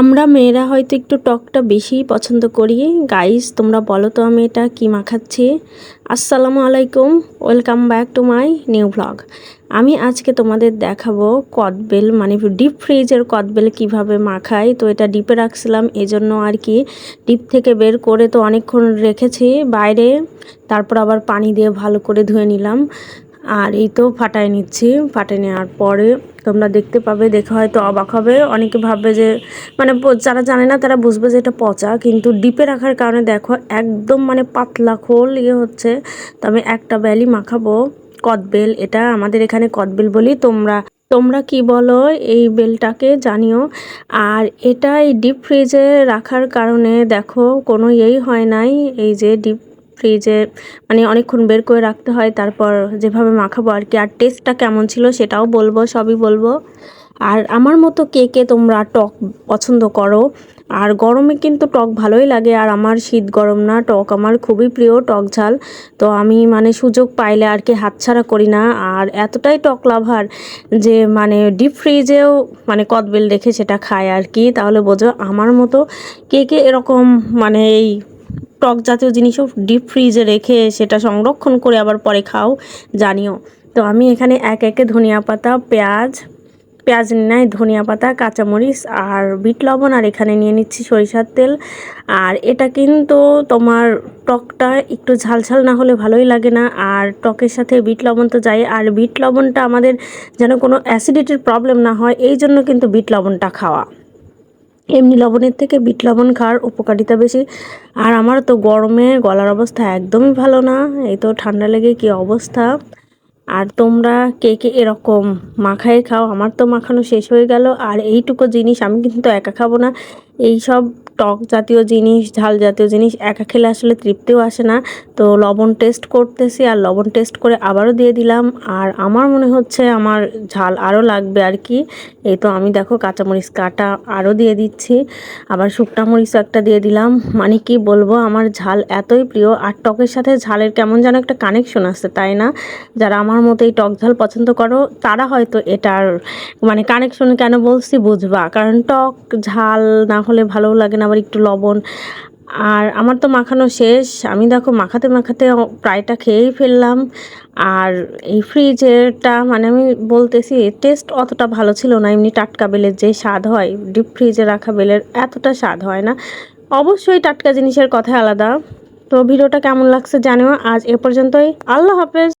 আমরা মেয়েরা হয়তো একটু টকটা বেশিই পছন্দ করি। গাইস তোমরা বলো তো আমি এটা কী মাখাচ্ছি? আসসালামু আলাইকুম welcome back to my new blog আমি আজকে তোমাদের দেখাবো কদবেল মানে ডিপ ফ্রিজের কদবেল কীভাবে মাখাই। তো এটা ডিপে রাখছিলাম, এজন্য আর কি ডিপ থেকে বের করে তো অনেকক্ষণ রেখেছি বাইরে। তারপর আবার পানি দিয়ে ভালো করে ধুয়ে নিলাম। আর এই তো ফাটাই নিচ্ছি। ফাটাই নেওয়ার পরে তোমরা দেখতে পাবে, দেখে হয়তো অবাক হবে। অনেকে ভাববে যে মানে যারা জানে না তারা বুঝবে যে এটা পচা, কিন্তু ডিপে রাখার কারণে দেখো একদম মানে পাতলা খোল ইয়ে হচ্ছে। তো আমি একটা ব্যালি মাখাবো। কদবেল, এটা আমাদের এখানে কদবেল বলি। তোমরা তোমরা কি বলো এই বেলটাকে জানিও। আর এটা এই ডিপ ফ্রিজে রাখার কারণে দেখো কোনো ইয়েই হয় নাই। এই যে ডিপ ফ্রিজে মানে অনেকক্ষণ বের করে রাখতে হয়, তারপর যেভাবে মাখাবো আর কি। আর টেস্টটা কেমন ছিল সেটাও বলব, সবই বলব। আর আমার মতো কে কে তোমরা টক পছন্দ করো, আর গরমে কিন্তু টক ভালোই লাগে, আর আমার শীত গরম না, টক আমার খুবই প্রিয়, টক ঝাল। তো আমি মানে সুযোগ পাইলে আর কি হাতছাড়া করি না, আর এতটাই টক লাভার যে মানে ডিপ ফ্রিজেও মানে কদবেল রেখে সেটা খায় আর কি। তাহলে বোঝো আমার মতো কে কে এরকম মানে এই টক জাতীয় জিনিসও ডিপ ফ্রিজে রেখে সেটা সংরক্ষণ করে আবার পরে খাও, জানিও। তো আমি এখানে এক একে ধনিয়া পাতা, পেঁয়াজ পেঁয়াজ নেয় ধনিয়া পাতা, কাঁচামরিচ আর বিট লবণ, আর এখানে নিয়ে নিচ্ছি সরিষার তেল। আর এটা কিন্তু তোমার টকটা একটু ঝালঝাল না হলে ভালোই লাগে না, আর টকের সাথে বিট লবণ তো যাই আর বিট লবণটা আমাদের যেন কোনো অ্যাসিডিটির প্রবলেম না হয়, এই জন্য কিন্তু বিট লবণটা খাওয়া। এমনি লবণের থেকে বিট লবণ খাওয়ার উপকারিতা বেশি। আর আমার তো গরমে গলার অবস্থা একদমই ভালো না। এই তো ঠান্ডা লেগে কি অবস্থা? আর তোমরা কে কে এরকম মাখায় খাও? আমার তো মাখানো শেষ হয়ে গেল। আর এইটুকু জিনিস আমি কিন্তু একা খাব না। এই সব টক জাতীয় জিনিস, ঝাল জাতীয় জিনিস একা খেলে আসলে তৃপ্তিও আসে না। তো লবণ টেস্ট করতেছি আর লবণ টেস্ট করে আবারও দিয়ে দিলাম। আর আমার মনে হচ্ছে আমার ঝাল আরও লাগবে আর কি। এই তো আমি দেখো কাঁচামরিচ কাটা আরও দিয়ে দিচ্ছি। আবার শুকনা মরিচও একটা দিয়ে দিলাম। মানে কি বলব, আমার ঝাল এতই প্রিয়। আর টকের সাথে ঝালের কেমন যেন একটা কানেকশন আসছে তাই না? যারা আমার মতো এই টক ঝাল পছন্দ করো, তারা হয়তো এটার মানে কানেকশন কেন বলছি বুঝবা। কারণ টক ঝাল না হলে ভালো লাগে না, আবার একটু লবণ। আর আমার তো মাখানো শেষ। আমি দেখো মাখাতে মাখাতে প্রায়টা খেয়েই ফেললাম। আর এই ফ্রিজেরটা মানে আমি বলতেছি টেস্ট অতটা ভালো ছিল না। এমনি টাটকা বেলের যে স্বাদ হয় ডিপ ফ্রিজে রাখা বেলের এতটা স্বাদ হয় না। অবশ্যই টাটকা জিনিসের কথা আলাদা। তো ভিডিওটা কেমন লাগছে জানিও। আজ এ পর্যন্তই। আল্লাহ হাফেজ।